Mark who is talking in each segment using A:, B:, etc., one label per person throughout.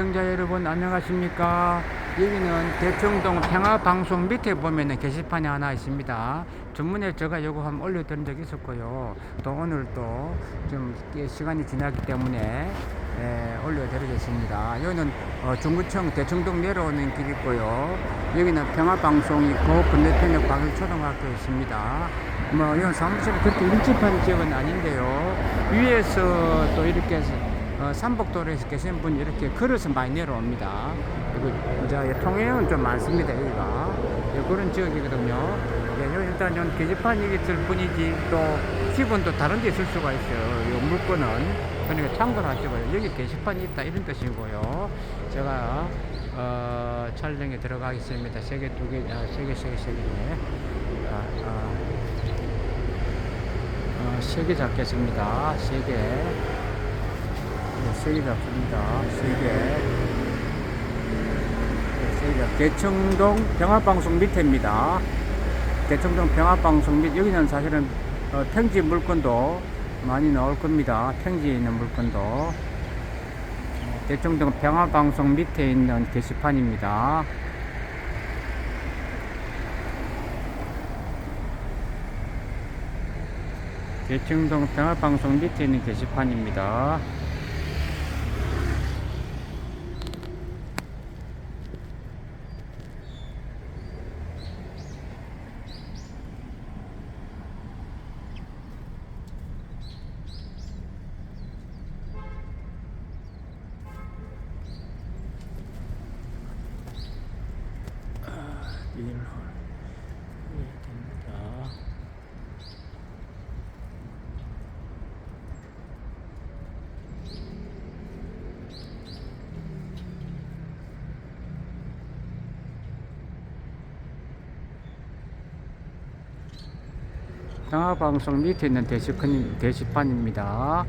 A: 시청자 여러분 안녕하십니까? 여기는 대청동 평화방송 밑에 보면은 게시판이 하나 있습니다. 전문에 제가 요거 한번 올려드린 적이 있었고요. 또 오늘 또 좀 시간이 지났기 때문에 예, 올려드리겠습니다. 여기는 어, 중구청 대청동 내려오는 길 있고요. 여기는 평화방송 있고 건너편에 과일초등학교 있습니다. 뭐 이건 사무실 그렇게 일집한 지역은 아닌데요. 위에서 또 이렇게 해서 어, 삼복도로에서 계신 분 이렇게 걸어서 많이 내려옵니다. 그리고 이제 통행은 좀 많습니다. 여기가 예, 그런 지역이거든요. 예, 여기 일단 좀 게시판이 있을 뿐이지 또 기본도 다른 데 있을 수가 있어요. 이 물건은 그러니까 참고하시고요. 여기 게시판이 있다 이런 뜻이고요. 제가 어, 촬영에 들어가겠습니다. 세 개, 두 개, 아, 세 개, 세 개, 세 개네. 아, 아. 어, 세개 잡겠습니다. 세 개. 네, 세개 잡습니다. 세 개. 네, 세 개. 대청동 병합방송 밑에입니다. 대청동 병합방송 밑, 여기는 사실은 어, 평지 물건도 많이 나올 겁니다. 평지에 있는 물건도. 어, 대청동 병합방송 밑에 있는 게시판입니다. 대청동 병합방송 밑에 있는 게시판입니다. 일홀 됩니다. 평화방송 밑에 있는 게시판, 게시판입니다.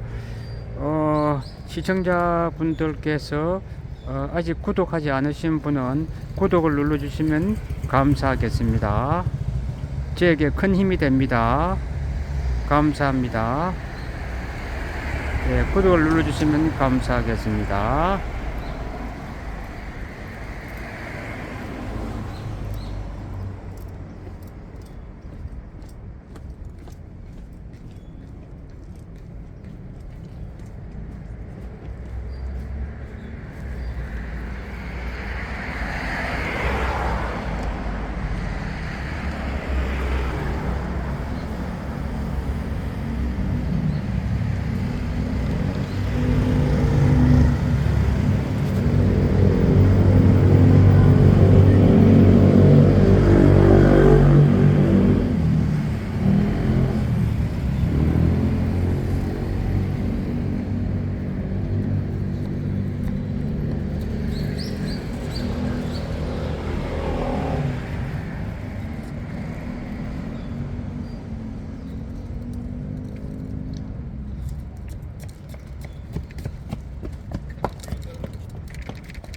A: 어, 시청자분들께서 어, 아직 구독하지 않으신 분은 구독을 눌러주시면 감사하겠습니다. 저에게 큰 힘이 됩니다. 감사합니다. 네, 구독을 눌러주시면 감사하겠습니다.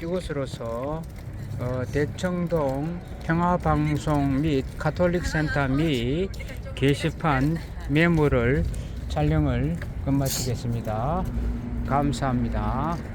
A: 이곳으로서 어, 대청동 평화방송 및 가톨릭센터 및 게시판 메모를 촬영을 끝마치겠습니다. 감사합니다.